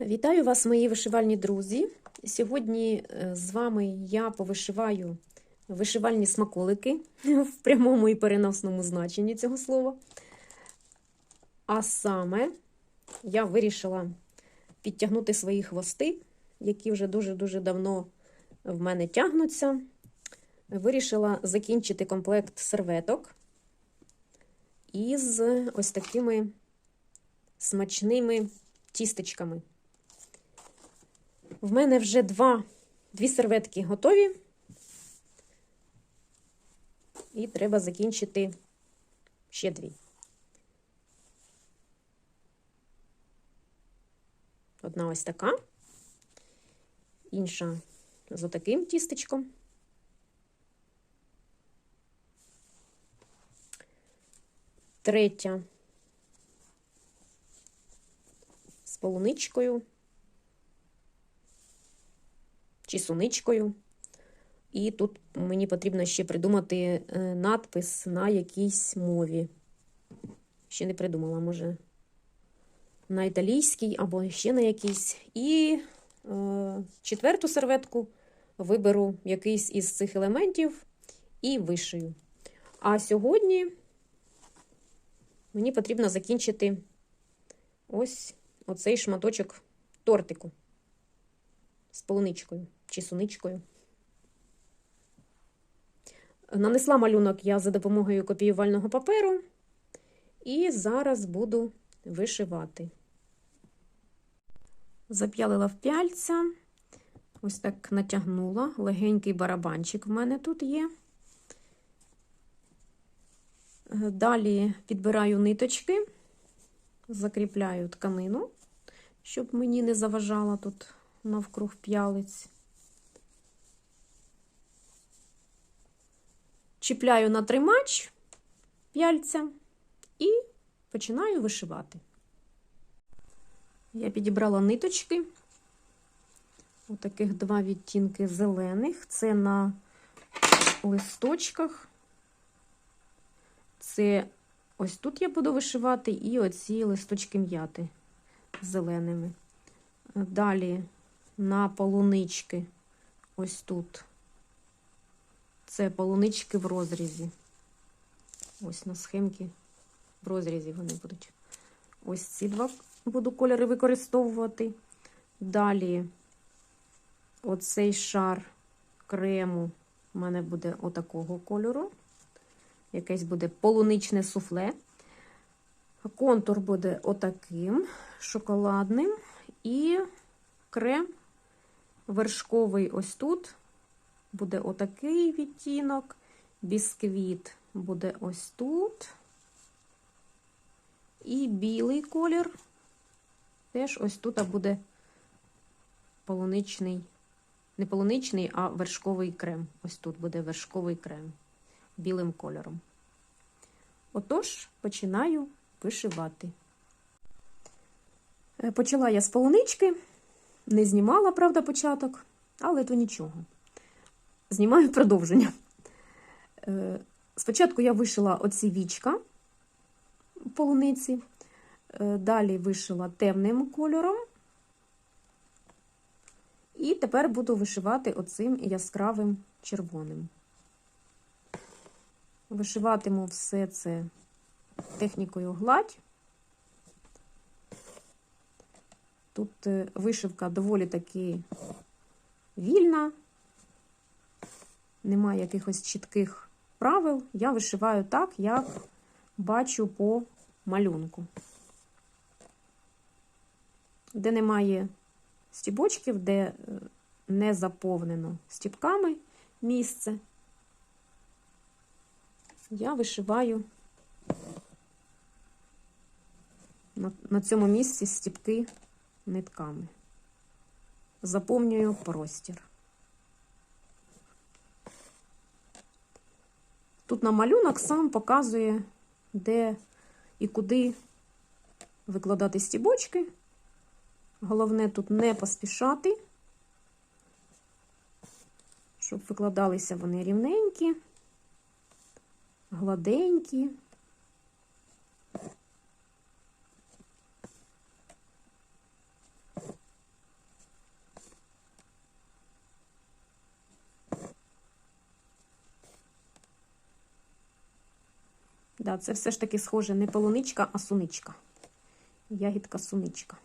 Вітаю вас, мої вишивальні друзі. Сьогодні е, з вами я повишиваю вишивальні смаколики в прямому і переносному значенні цього слова. А саме я вирішила підтягнути свої хвости, які вже дуже-дуже давно в мене тягнуться. Вирішила закінчити комплект серветок із ось такими смачними тістечками. В мене вже два, дві серветки готові. І треба закінчити ще дві. Одна ось така, інша з отаким тістечком. Третя з полуничкою чи суничкою. І тут мені потрібно ще придумати надпис на якійсь мові. Ще не придумала, може, на італійській або ще на якійсь. І е, четверту серветку виберу якийсь із цих елементів і вишию. А сьогодні мені потрібно закінчити ось оцей шматочок тортику з полуничкою чи суничкою. Нанесла малюнок я за допомогою копіювального паперу, і зараз буду вишивати. Зап'ялила в пяльця, ось так натягнула, легенький барабанчик в мене тут є. Далі підбираю ниточки, закріпляю тканину, щоб мені не заважала тут навкруг п'ялиць. Чіпляю на тримач п'яльця і починаю вишивати. Я підібрала ниточки, отаких два відтінки зелених. Це на листочках. Це ось тут я буду вишивати, і оці листочки м'яти зеленими. Далі на полунички, ось тут. Це полунички в розрізі. Ось на схемці в розрізі вони будуть. Ось ці два буду кольори використовувати. Далі оцей шар крему у мене буде отакого кольору. Якесь буде полуничне суфле. Контур буде отаким шоколадним. І крем вершковий ось тут буде отакий відтінок, бісквіт буде ось тут. І білий колір теж ось тут буде полуничний, не полуничний, а вершковий крем. Ось тут буде вершковий крем білим кольором. Отож, починаю вишивати. Е, почала я з полунички, не знімала, правда, початок, але то нічого. Знімаю продовження. Е, спочатку я вишила оці вічка полуниці, е, далі вишила темним кольором, і тепер буду вишивати оцим яскравим червоним. Вишиватиму все це технікою гладь. Тут е, вишивка доволі таки вільна, немає якихось чітких правил. Я вишиваю так, як бачу по малюнку. Де немає стібочків, де е, не заповнено стібками місце, я вишиваю на цьому місці стібки нитками. Заповнюю простір. Тут на малюнок сам показує, де і куди викладати стібочки. Головне тут не поспішати, щоб викладалися вони рівненькі, гладенькі. Да, це все ж таки схоже не полуничка, а суничка. Ягідка суничка.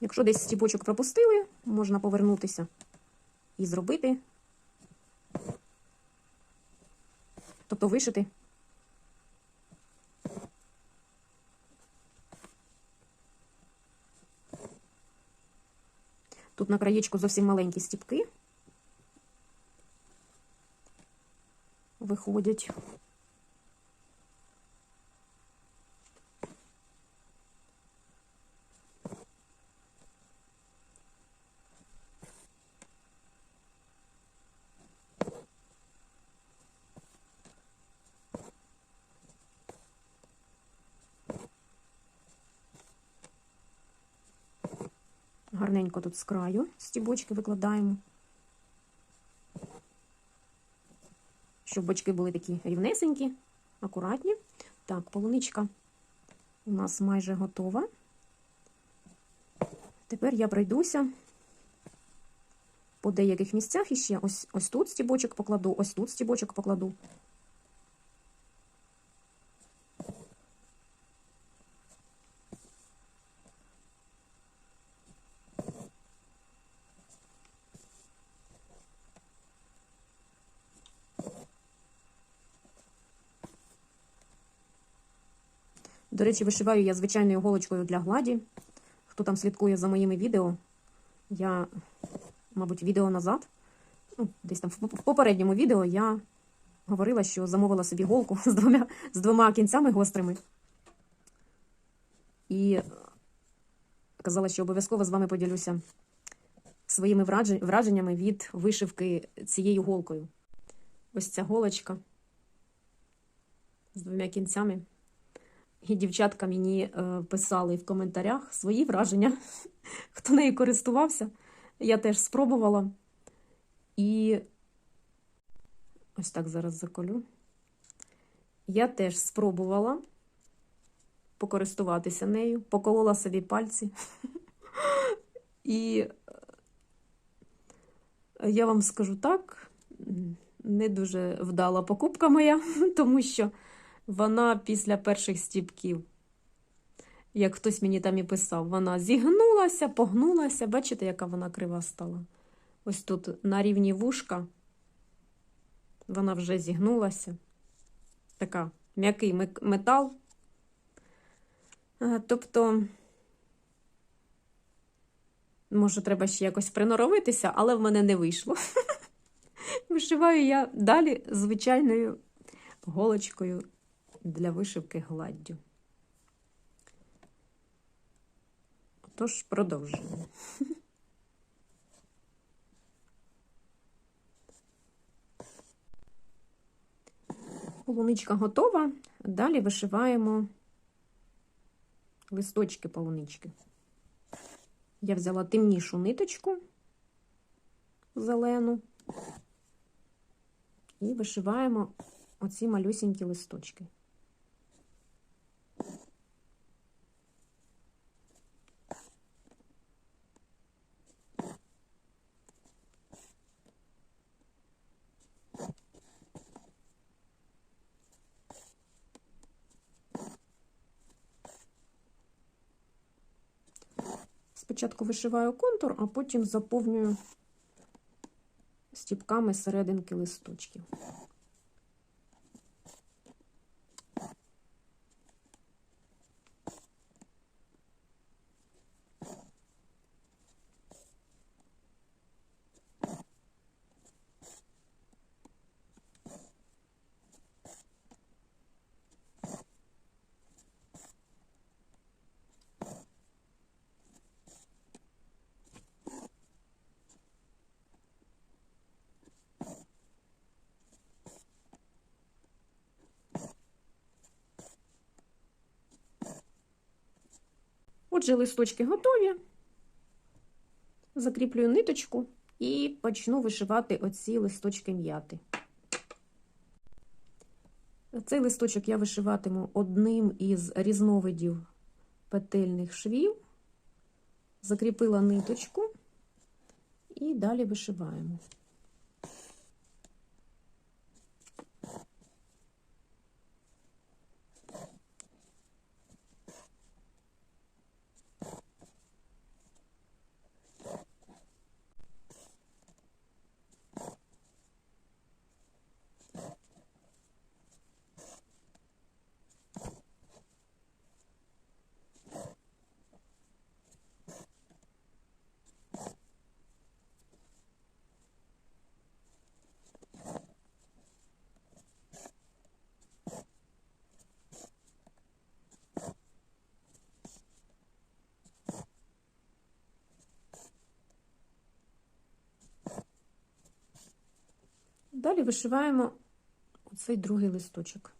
Якщо десь стібочок пропустили, можна повернутися і зробити. Тобто вишити. Тут на краєчку зовсім маленькі стіпки виходять. Гарненько тут з краю стібочки викладаємо. Щоб бочки були такі рівнесенькі, акуратні. Так, полуничка у нас майже готова. Тепер я пройдуся по деяких місцях іще. Ось, ось тут стібочок покладу, ось тут стібочок покладу. До речі, вишиваю я звичайною голочкою для гладі. Хто там слідкує за моїми відео, я, мабуть, відео назад, ну, десь там в попередньому відео я говорила, що замовила собі голку з двома, з двома кінцями гострими. І казала, що обов'язково з вами поділюся своїми враженнями від вишивки цією голкою. Ось ця голочка з двома кінцями. І дівчатка мені е, писали в коментарях свої враження, хто нею користувався. Я теж спробувала. І ось так зараз заколю. Я теж спробувала покористуватися нею, поколола собі пальці. І е, я вам скажу так, не дуже вдала покупка моя, тому що. Вона після перших стіпків, як хтось мені там і писав, вона зігнулася, погнулася. Бачите, яка вона крива стала? Ось тут на рівні вушка вона вже зігнулася. Така м'який метал. Тобто, може, треба ще якось приноровитися, але в мене не вийшло. Вишиваю я далі звичайною голочкою для вишивки гладдю. Тож продовжуємо. Полуничка готова. Далі вишиваємо листочки полунички. Я взяла темнішу ниточку зелену і вишиваємо оці малюсінькі листочки. Спочатку вишиваю контур, а потім заповнюю стіпками серединки листочків. Отже, листочки готові. Закріплюю ниточку і почну вишивати оці листочки м'яти. Цей листочок я вишиватиму одним із різновидів петельних швів. закріпила ниточку і далі вишиваємо. Далі вишиваємо оцей другий листочок.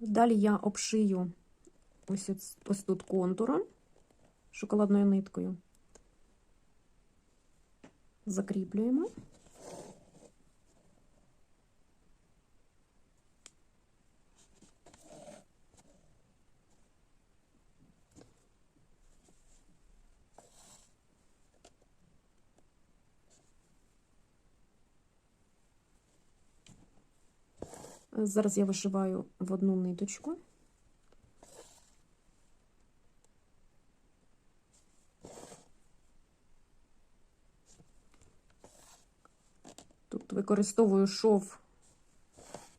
Далі я обшию ось, ось, тут контуром шоколадною ниткою. Закріплюємо. Зараз я вишиваю в одну ниточку. Тут використовую шов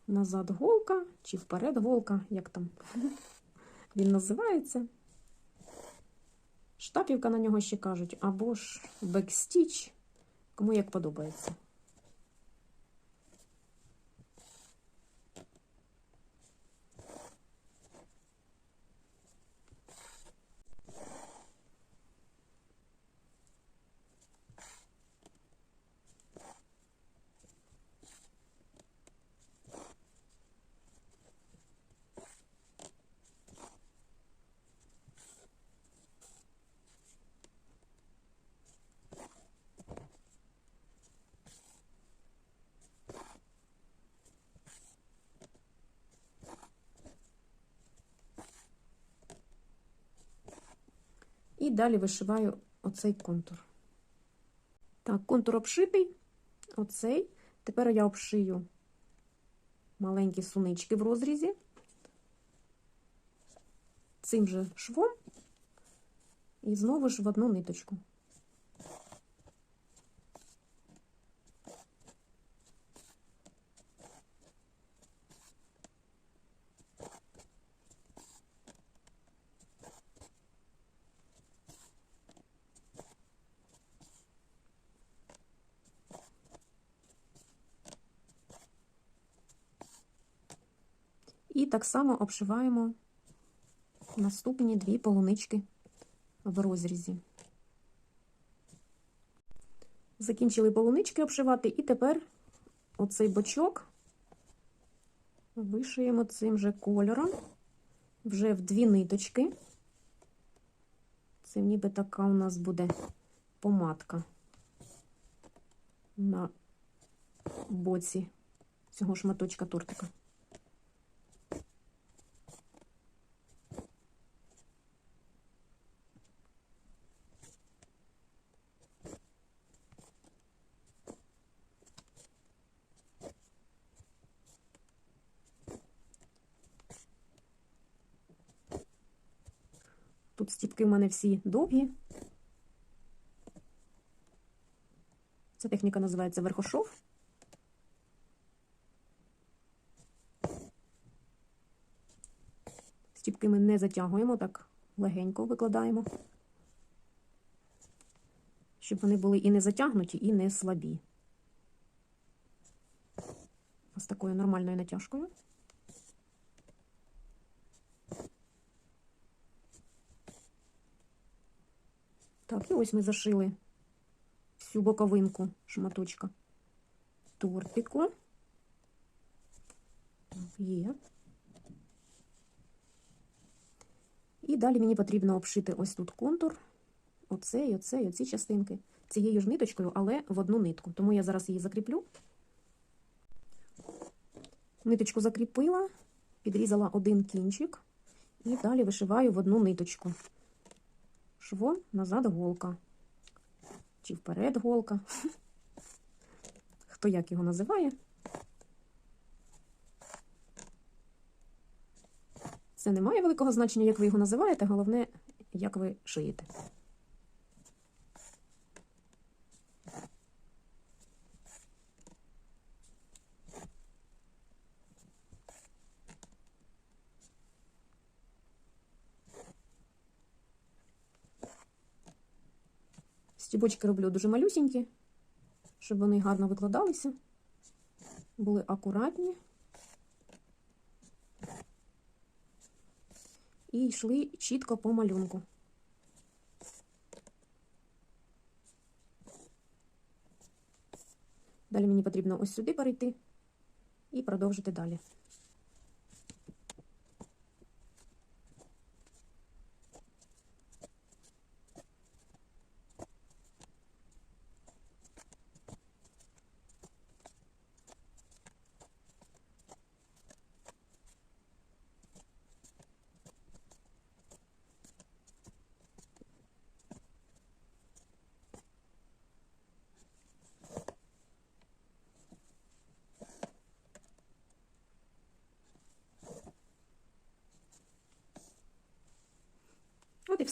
назад голка чи вперед голка, як там він називається. Штапівка на нього ще кажуть, або ж бекстіч, кому як подобається. Далі вишиваю оцей контур. Так, контур обшитий, оцей. Тепер я обшию маленькі сунички в розрізі. Цим же швом і знову ж в одну ниточку. Так само обшиваємо наступні дві полунички в розрізі. Закінчили полунички обшивати, і тепер оцей бочок вишиємо цим же кольором вже в дві ниточки. Це ніби така у нас буде помадка на боці цього шматочка тортика. Тут стіпки в мене всі довгі. Ця техніка називається верхошов. Стіпки ми не затягуємо, так легенько викладаємо, щоб вони були і не затягнуті, і не слабі. Ось такою нормальною натяжкою. Так, і ось ми зашили всю боковинку шматочка тортику. Є. І далі мені потрібно обшити ось тут контур, оце, і оце, і оці частинки, цією ж ниточкою, але в одну нитку. Тому я зараз її закріплю. Ниточку закріпила, підрізала один кінчик і далі вишиваю в одну ниточку. Швом, назад голка. Чи вперед голка. Хто як його називає. Це не має великого значення, як ви його називаєте, головне, як ви шиєте. Стібочки роблю дуже малюсінькі, щоб вони гарно викладалися, були акуратні і йшли чітко по малюнку. Далі мені потрібно ось сюди перейти і продовжити далі.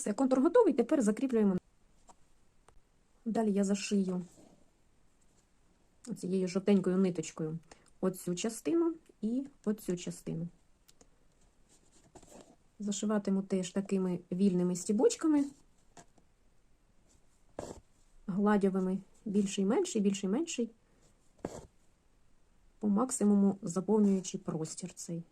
Все. Контур готовий. Тепер закріплюємо. Далі я зашию цією жовтенькою ниточкою оцю частину і оцю частину. Зашиватиму теж такими вільними стібочками, гладьовими, більший менший, більший менший, по максимуму заповнюючи простір цей.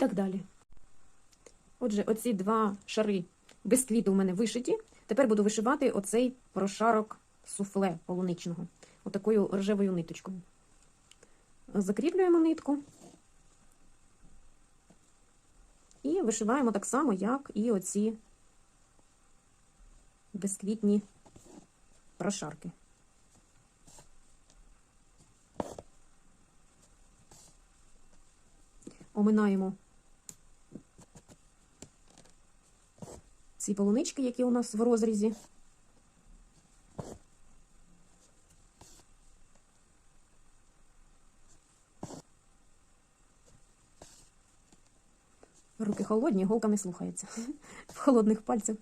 Так далі. Отже, оці два шари бисквіту у мене вишиті. Тепер буду вишивати оцей прошарок суфле полуничного. Отакою рожевою ниточкою. Закріплюємо нитку. І вишиваємо так само, як і оці бисквітні прошарки. оминаємо ці полунички, які у нас в розрізі. Руки холодні, голка не слухається в холодних пальцях.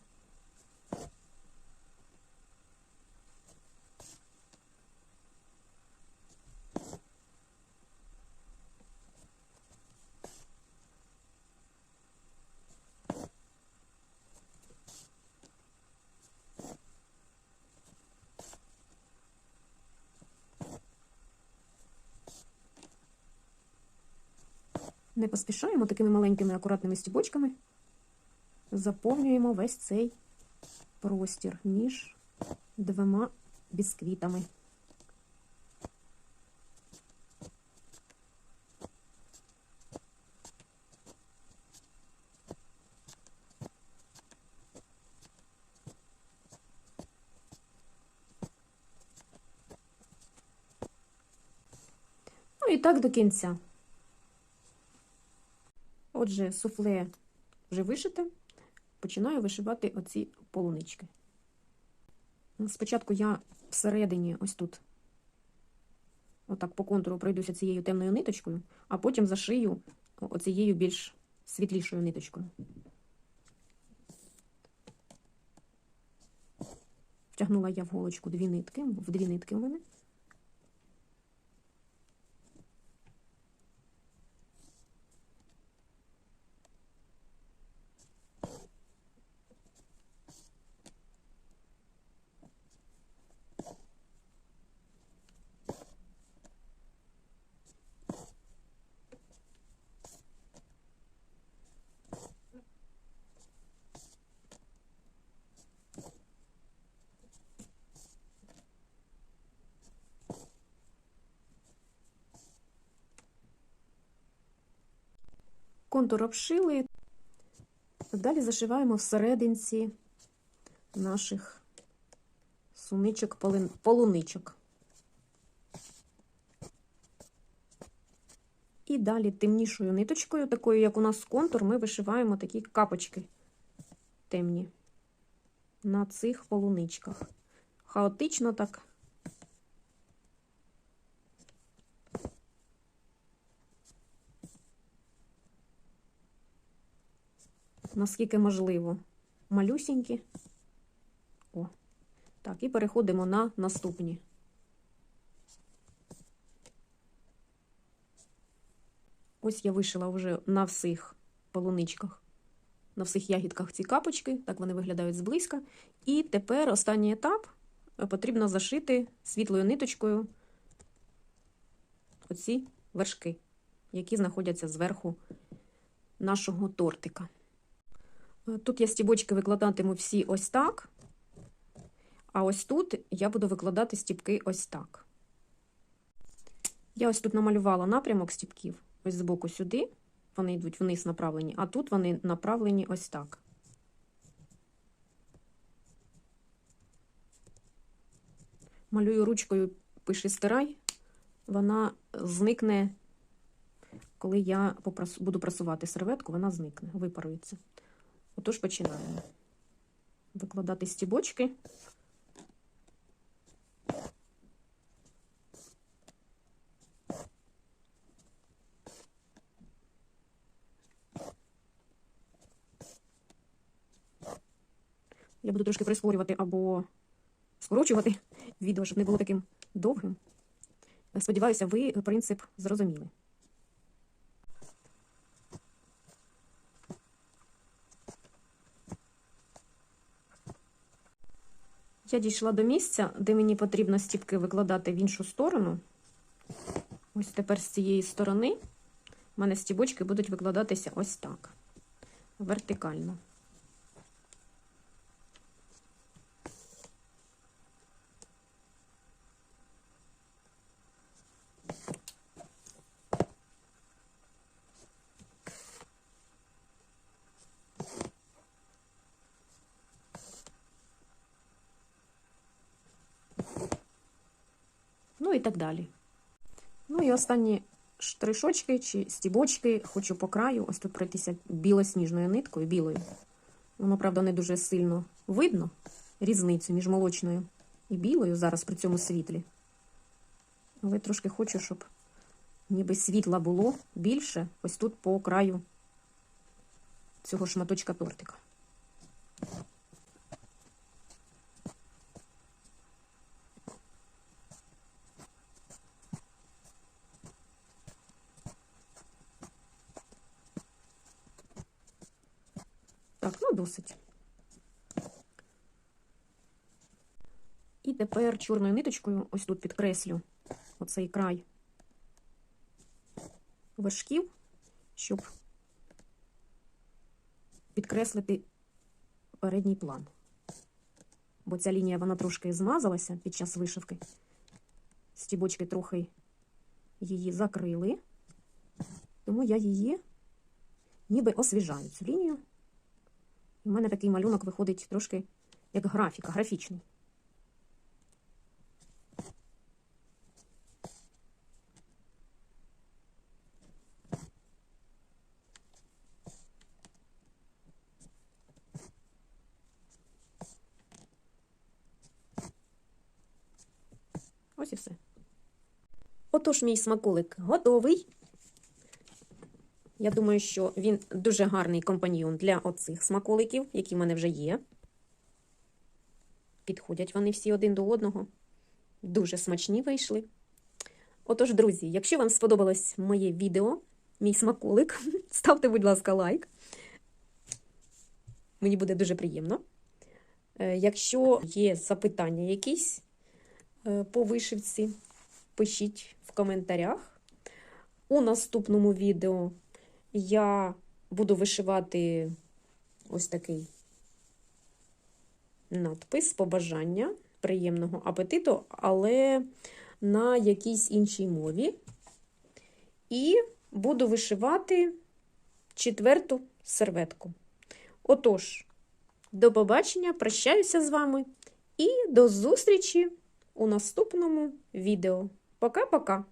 Не поспішаємо такими маленькими акуратними стібочками, заповнюємо весь цей простір між двома бісквітами. Ну і так до кінця. Отже, суфле вже вишите, починаю вишивати оці полунички. Спочатку я всередині, ось тут, отак по контуру пройдуся цією темною ниточкою, а потім зашию оцією більш світлішою ниточкою. Втягнула я в голочку дві нитки, в дві нитки у мене. Контур обшили. Далі зашиваємо всерединці наших суничок, полуничок. І далі темнішою ниточкою, такою, як у нас контур, ми вишиваємо такі капочки темні на цих полуничках. Хаотично так. Наскільки можливо, малюсінькі. О, так, і переходимо на наступні. Ось я вишила вже на всіх полуничках, на всіх ягідках ці капочки, так вони виглядають зблизька. І тепер останній етап е, потрібно зашити світлою ниточкою оці вершки, які знаходяться зверху нашого тортика. Тут я стібочки викладатиму всі ось так, а ось тут я буду викладати стібки ось так. Я ось тут намалювала напрямок стібків, ось збоку сюди, вони йдуть вниз направлені, а тут вони направлені ось так. Малюю ручкою пиши стирай, вона зникне, коли я буду прасувати серветку, вона зникне, випарується. Отож починаємо. Викладати стібочки. Я буду трошки прискорювати або скорочувати відео, щоб не було таким довгим. Сподіваюся, ви принцип зрозуміли. Я дійшла до місця, де мені потрібно стіпки викладати в іншу сторону. Ось тепер з цієї сторони в мене стібочки будуть викладатися ось так, вертикально. Так далі. Ну і останні штришочки чи стібочки хочу по краю, ось тут пройтися білосніжною ниткою, білою. Воно, правда, не дуже сильно видно різницю між молочною і білою зараз при цьому світлі. Але трошки хочу, щоб ніби світла було більше ось тут по краю цього шматочка тортика. Досить. І тепер чорною ниточкою ось тут підкреслю оцей край вершків, щоб підкреслити передній план. Бо ця лінія вона трошки змазалася під час вишивки. Стібочки трохи її закрили, тому я її ніби освіжаю цю лінію. У мене такий малюнок виходить трошки як графіка, графічний. Ось і все. Отож, мій смаколик готовий. Я думаю, що він дуже гарний компаньйон для оцих смаколиків, які в мене вже є. Підходять вони всі один до одного. Дуже смачні вийшли. Отож, друзі, якщо вам сподобалось моє відео, мій смаколик, ставте, будь ласка, лайк. Мені буде дуже приємно. Е, Якщо є запитання якісь е, по вишивці, пишіть в коментарях. У наступному відео я буду вишивати ось такий надпис побажання приємного апетиту, але на якійсь іншій мові. І буду вишивати четверту серветку. Отож, до побачення, прощаюся з вами і до зустрічі у наступному відео. Пока-пока!